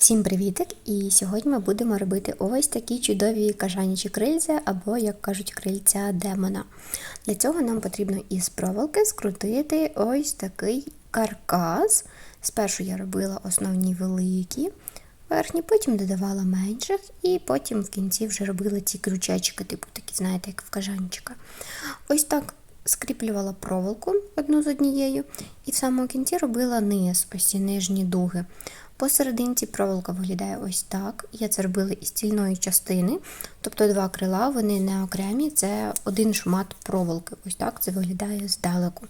Всім привітик! І сьогодні ми будемо робити ось такі чудові кажанічі крильця, або, як кажуть, крильця демона. Для цього нам потрібно із проволоки скрутити ось такий каркас. Спершу я робила основні великі верхні, потім додавала менших, і потім в кінці вже робила ці крючечки, типу такі, знаєте, як в кажанчика. Ось так скріплювала проволоку одну з однією, і в самому кінці робила низ, ось ці нижні дуги. Посерединці проволока виглядає ось так. Я це робила із стільної частини, тобто два крила, вони не окремі, це один шмат проволоки. Ось так це виглядає здалеку.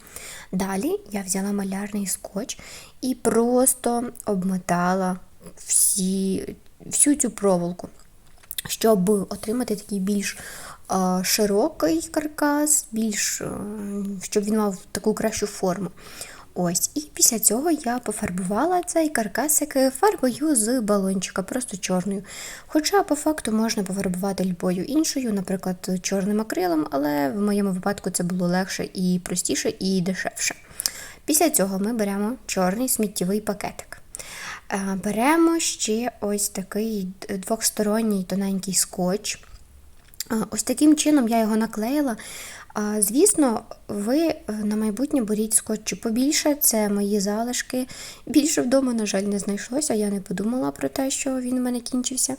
Далі я взяла малярний скотч і просто обмотала всі, всю цю проволоку, щоб отримати такий більш широкий каркас, більш, е, щоб він мав таку кращу форму. Ось, і після цього я пофарбувала цей каркасик фарбою з балончика, просто чорною. Хоча, по факту, можна пофарбувати любою іншою, наприклад, чорним акрилом, але в моєму випадку це було легше і простіше, і дешевше. Після цього ми беремо чорний сміттєвий пакетик. Е, Беремо ще ось такий двохсторонній тоненький скотч. Ось таким чином я його наклеїла. Звісно, ви е, на майбутнє беріть скотчу побільше, це мої залишки. Більше вдома, на жаль, не знайшлося, я не подумала про те, що він у мене кінчився.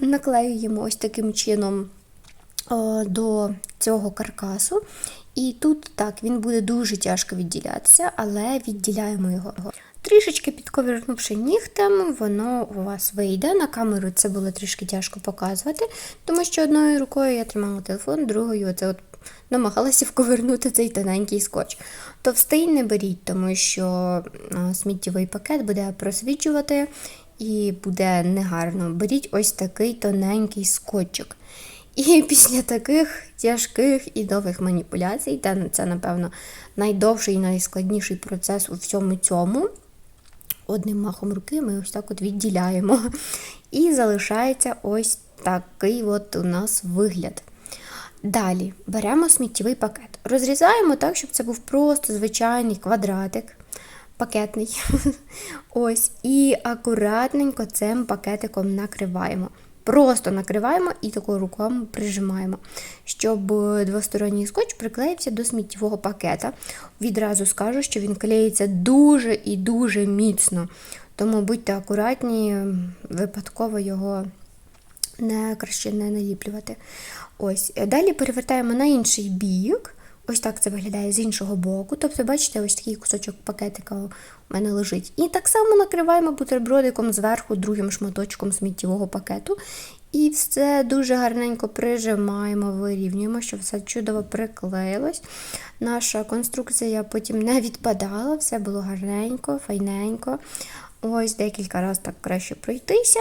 Наклеюємо ось таким чином до цього каркасу. І тут так, він буде дуже тяжко відділятися, але відділяємо його. Трішечки підковернувши нігтем, воно у вас вийде. На камеру це було трішки тяжко показувати, тому що одною рукою я тримала телефон, другою оце от намагалася вковернути цей тоненький скотч. Товстий не беріть, тому що сміттєвий пакет буде просвічувати і буде негарно. Беріть ось такий тоненький скотчик. І після таких тяжких і довгих маніпуляцій, та це, напевно, найдовший і найскладніший процес у всьому цьому. Одним махом руки ми ось так от відділяємо. І залишається ось такий от у нас вигляд. Далі беремо сміттєвий пакет. Розрізаємо так, щоб це був просто звичайний квадратик, пакетний. Ось. І акуратненько цим пакетиком накриваємо. Просто накриваємо і такою рукою прижимаємо, щоб двосторонній скотч приклеївся до сміттєвого пакета. Відразу скажу, що він клеїться дуже і дуже міцно. Тому будьте акуратні, випадково його не краще не наліплювати. Ось. Далі перевертаємо на інший бік. Ось так це виглядає з іншого боку. Тобто, бачите, ось такий кусочок пакетика у мене лежить. І так само накриваємо бутербродиком зверху другим шматочком сміттєвого пакету. І все дуже гарненько прижимаємо, вирівнюємо, щоб все чудово приклеїлось. Наша конструкція потім не відпадала, все було гарненько, файненько. Ось декілька разів так краще пройтися.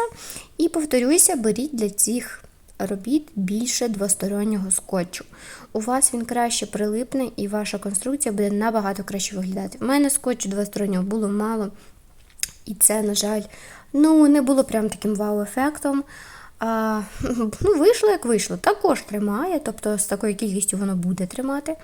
І повторюся, беріть для цих робіт більше двостороннього скотчу. У вас він краще прилипне і ваша конструкція буде набагато краще виглядати. У мене скотчу двостороннього було мало, і це, на жаль, ну, не було прям таким вау-ефектом. А, ну, Вийшло, як вийшло. Також тримає, тобто з такою кількістю воно буде тримати.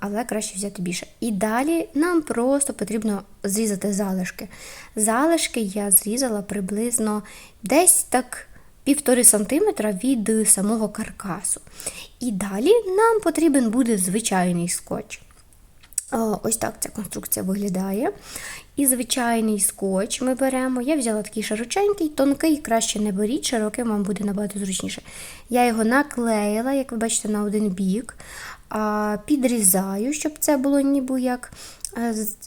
Але краще взяти більше. І далі нам просто потрібно зрізати залишки. Залишки я зрізала приблизно десь так півтори сантиметра від самого каркасу. І далі нам потрібен буде звичайний скотч. Ось так ця конструкція виглядає. І звичайний скотч ми беремо. Я взяла такий широченький, тонкий, краще не беріть, широкий вам буде набагато зручніше. Я його наклеїла, як ви бачите, на один бік, підрізаю, щоб це було ніби як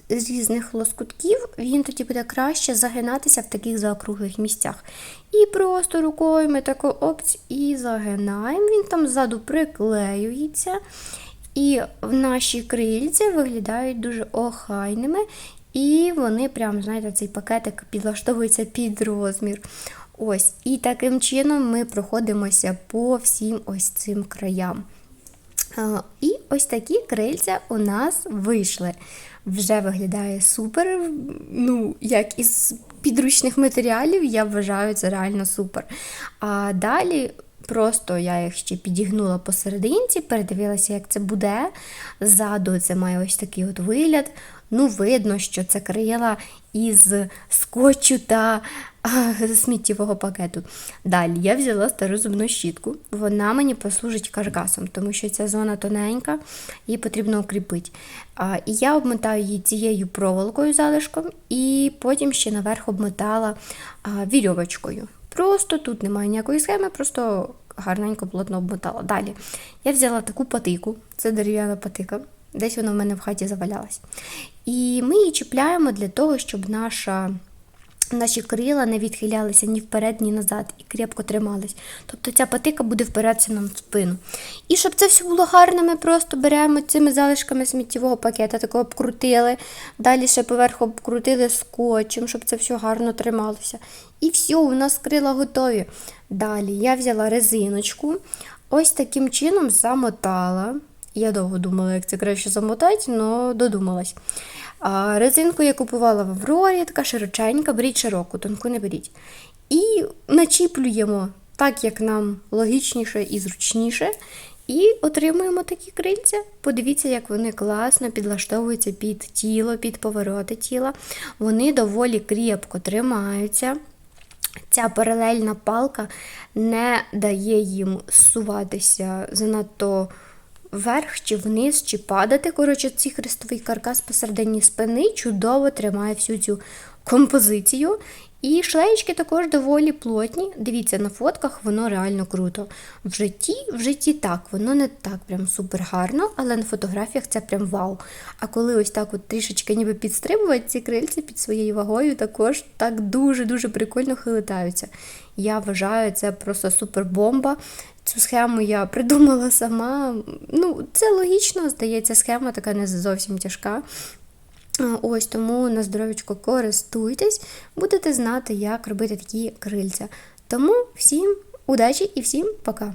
з різних лоскутків, він тоді буде краще загинатися в таких заокруглих місцях. І просто рукою ми тако опць і загинаємо, він там ззаду приклеюється. І в наші крильці виглядають дуже охайними. І вони прям, знаєте, цей пакетик підлаштовується під розмір. Ось. І таким чином ми проходимося по всім ось цим краям. І ось такі крильця у нас вийшли. Вже виглядає супер. Ну, як із підручних матеріалів, я вважаю, це реально супер. А далі. Просто я їх ще підігнула посерединці, передивилася, як це буде. Ззаду це має ось такий от вигляд. Ну, видно, що це крила із скотчу та сміттєвого пакету. Далі я взяла стару зубну щітку. Вона мені послужить каркасом, тому що ця зона тоненька, її потрібно укріпити. І я обмотаю її цією проволокою залишком, і потім ще наверх обмотала вірьовочкою. Просто тут немає ніякої схеми, просто гарненько плотно обмотала. Далі я взяла таку патику, це дерев'яна патика, десь вона в мене в хаті завалялась. І ми її чіпляємо для того, щоб наша. Наші крила не відхилялися ні вперед, ні назад і крепко тримались. Тобто ця патика буде впиратися нам в спину. І щоб це все було гарно, ми просто беремо цими залишками сміттєвого пакета, такого обкрутили, далі ще поверху обкрутили скотчем, щоб це все гарно трималося. І все, у нас крила готові. Далі я взяла резиночку, ось таким чином замотала. Я довго думала, як це краще замотати, але додумалась. А резинку я купувала в Аврорі, така широченька, беріть широку, тонку не беріть. І начіплюємо так, як нам логічніше і зручніше. І отримуємо такі крильця. Подивіться, як вони класно підлаштовуються під тіло, під повороти тіла. Вони доволі крепко тримаються. Ця паралельна палка не дає їм зсуватися занадто вверх чи вниз, чи падати. Коротше, цей хрестовий каркас посередині спини чудово тримає всю цю композицію. І шлеєчки також доволі плотні. Дивіться, на фотках воно реально круто. В житті, в житті так, воно не так прям супер гарно, але на фотографіях це прям вау. А коли ось так от трішечки ніби підстрибувати ці крильці під своєю вагою, також так дуже-дуже прикольно хилитаються. Я вважаю, це просто супер бомба. Цю схему я придумала сама. Ну, це логічно, здається, схема така не зовсім тяжка. Ось тому на здоров'ячко користуйтесь, будете знати, як робити такі крильця. Тому всім удачі і всім пока!